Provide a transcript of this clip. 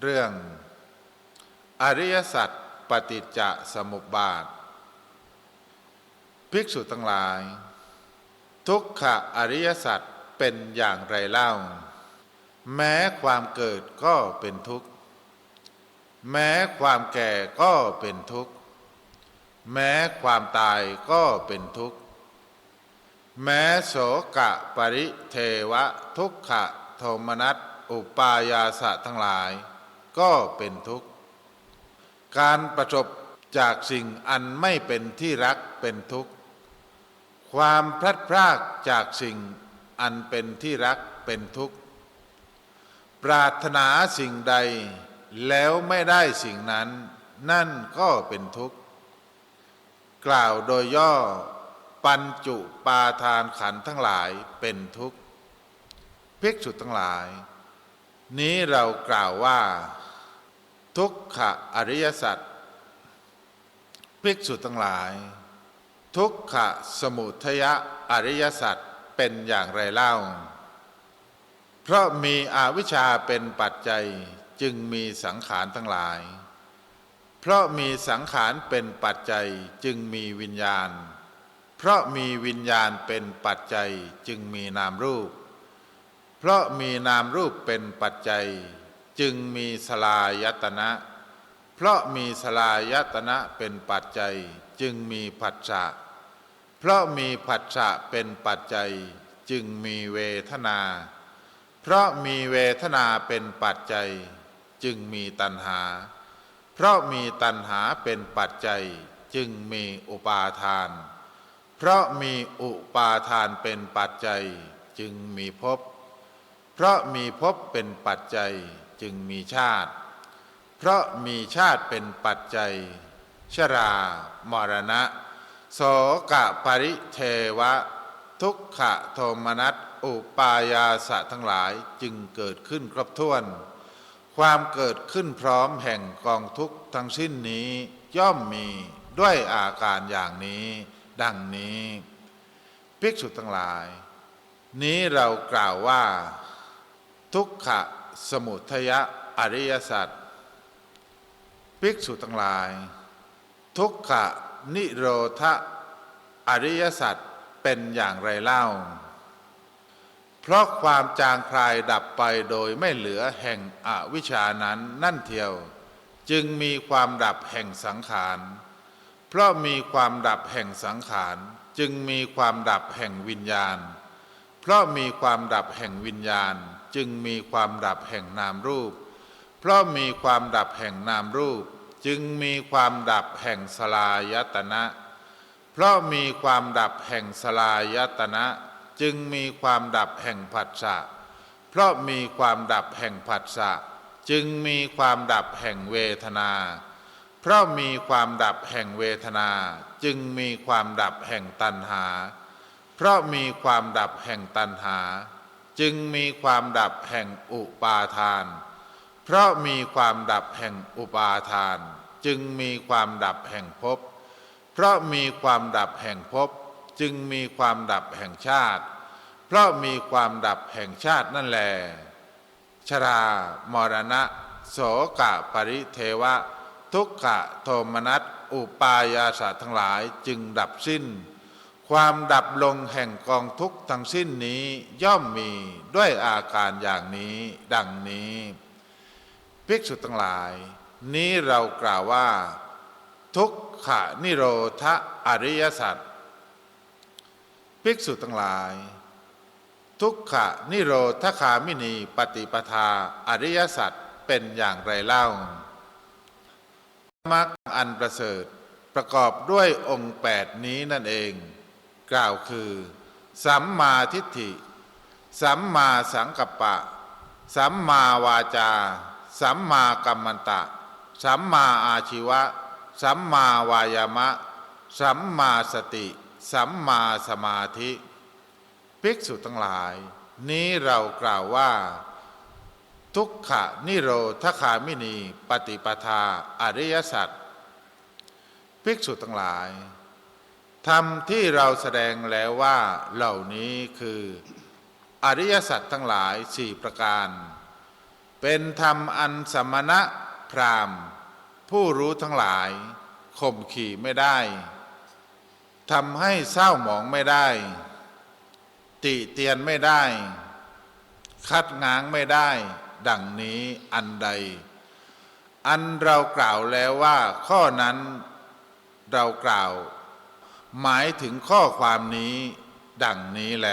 เรื่องอริยสัจปฏิจจสมุปบาท ภิกษุทั้งหลาย ทุกขะอริยสัจเป็นอย่างไรเล่า แม้ความเกิดก็เป็นทุกข์ แม้ความแก่ก็เป็นทุกข์ แม้ความตายก็เป็นทุกข์ แม้โสกะปริเทวะ ทุกขะโทมนัสอุปายาสะทั้งหลาย ก็เป็นทุกข์ การประจบจากสิ่งอันไม่เป็นที่รักเป็นทุกข์ ความพลัดพรากจากสิ่งอันเป็นที่รักเป็นทุกข์ ปรารถนาสิ่งใดแล้วไม่ได้สิ่งนั้น นั่นก็เป็นทุกข์ กล่าวโดยย่อ ปัญจุปาทานขันทั้งหลายเป็นทุกข์ภิกษุทั้งหลาย นี้เรากล่าวว่า ทุกขะอริยสัจภิกษุทั้งหลาย ทุกขะสมุทยะอริยสัจเป็นอย่างไรเล่า เพราะมีอวิชชาเป็นปัจจัยจึงมีสังขารทั้งหลาย เพราะมีสังขารเป็นปัจจัยจึงมีวิญญาณ เพราะมีวิญญาณเป็นปัจจัยจึงมีนามรูป เพราะมีนามรูปเป็นปัจจัย จึงมีสลายตนะ เพราะมีสลายตนะเป็นปัจจัย จึงมีผัสสะเพราะมีผัสสะเป็นปัจจัย จึงมีเวทนา เพราะมีเวทนาเป็นปัจจัย จึงมีตัณหา เพราะมีตัณหาเป็นปัจจัย จึงมีอุปาทาน เพราะมีอุปาทานเป็นปัจจัย จึงมีภพเพราะมีภพเป็นปัจจัย จึงมีชาติ เพราะมีชาติเป็นปัจจัย ชรามรณะ โสกะปริเทวะ ทุกขะโทมนัสอุปายาสะทั้งหลายจึงเกิดขึ้นครบถ้วน ความเกิดขึ้นพร้อมแห่งกองทุกข์ทั้งสิ้นนี้ย่อมมีด้วยอาการอย่างนี้ ดังนี้ภิกษุทั้งหลาย นี้เรากล่าวว่า ทุกขะ สมุทยะอริยสัจภิกษุทั้งหลาย ทุกขะนิโรธอริยสัจเป็นอย่างไรเล่า เพราะความจางคลายดับไปโดยไม่เหลือแห่งอวิชานั้นนั่นเทียว จึงมีความดับแห่งสังขารเพราะมีความดับแห่งสังขารจึงมีความดับแห่งวิญญาณ เพราะมีความดับแห่งวิญญาณ จึงมีความดับแห่งนามรูป เพราะมีความดับแห่งนามรูป จึงมีความดับแห่งสลายตนะ เพราะมีความดับแห่งสลายตนะ จึงมีความดับแห่งผัสสะเพราะมีความดับแห่งผัสสะจึงมีความดับแห่งเวทนา เพราะมีความดับแห่งเวทนา จึงมีความดับแห่งตัณหา เพราะมีความดับแห่งตัณหา จึงมีความดับแห่งอุปาทาน เพราะมีความดับแห่งอุปาทาน จึงมีความดับแห่งภพ เพราะมีความดับแห่งภพ จึงมีความดับแห่งชาติ เพราะมีความดับแห่งชาตินั่นแล ชรามรณะ โสกะปริเทวะ ทุกขะโทมนัสอุปายาสะทั้งหลายจึงดับสิ้น ความดับลงแห่งกองทุกข์ทั้งสิ้นนี้ย่อมมีด้วยอาการอย่างนี้ดังนี้ ภิกษุทั้งหลาย นี้เรากล่าวว่า ทุกขะนิโรธอริยสัจภิกษุทั้งหลาย ทุกขะนิโรธคามินีปฏิปทาอริยสัจเป็นอย่างไรเล่ามรรคอันประเสริฐประกอบด้วยองค์แปดนี้นั่นเอง กล่าวคือสัมมาทิฏฐิ สัมมาสังกัปปะ สัมมาวาจา สัมมากัมมันตะ สัมมาอาชีวะ สัมมาวายามะ สัมมาสติ สัมมาสมาธิ ภิกษุทั้งหลาย นี้เรากล่าวว่า ทุกขะนิโรธคามินี ปฏิปทา อริยสัจภิกษุทั้งหลาย ธรรมที่เราแสดงแล้วว่าเหล่านี้คืออริยสัจทั้งหลายสี่ประการ เป็นธรรมอันสมณะพราหมณ์ ผู้รู้ทั้งหลายข่มขี่ไม่ได้ทำให้เศร้าหมองไม่ได้ ติเตียนไม่ได้ คัดง้างไม่ได้ ดังนี้อันใด อันเรากล่าวแล้วว่าข้อนั้นเรากล่าว หมายถึงข้อความนี้ดังนี้แล